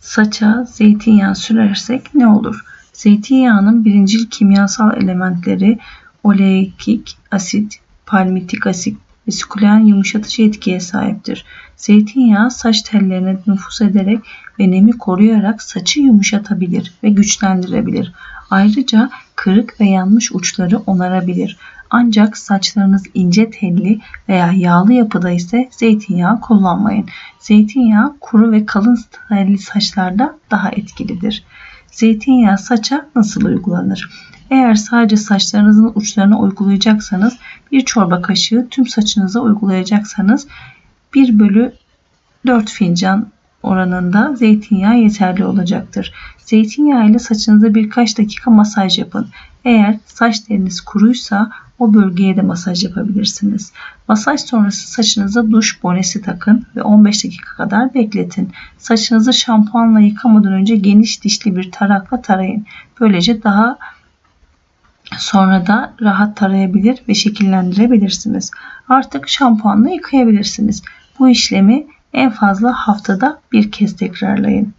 saça zeytinyağı sürersek ne olur? Zeytinyağının birincil kimyasal elementleri oleik asit, palmitik asit ve sikulen yumuşatıcı etkiye sahiptir. Zeytinyağı saç tellerine nüfuz ederek ve nemi koruyarak saçı yumuşatabilir ve güçlendirebilir. Ayrıca kırık ve yanmış uçları onarabilir. Ancak saçlarınız ince telli veya yağlı yapıda ise zeytinyağı kullanmayın. Zeytinyağı kuru ve kalın telli saçlarda daha etkilidir. Zeytinyağı saça nasıl uygulanır? Eğer sadece saçlarınızın uçlarına uygulayacaksanız bir çorba kaşığı tüm saçınıza uygulayacaksanız 1 bölü 4 fincan oranında zeytinyağı yeterli olacaktır. Zeytinyağı ile saçınıza birkaç dakika masaj yapın. Eğer saç teliniz kuruysa o bölgeye de masaj yapabilirsiniz. Masaj sonrası saçınıza duş bonesi takın ve 15 dakika kadar bekletin. Saçınızı şampuanla yıkamadan önce geniş dişli bir tarakla tarayın. Böylece daha sonra da rahat tarayabilir ve şekillendirebilirsiniz. Artık şampuanla yıkayabilirsiniz. Bu işlemi en fazla haftada bir kez tekrarlayın.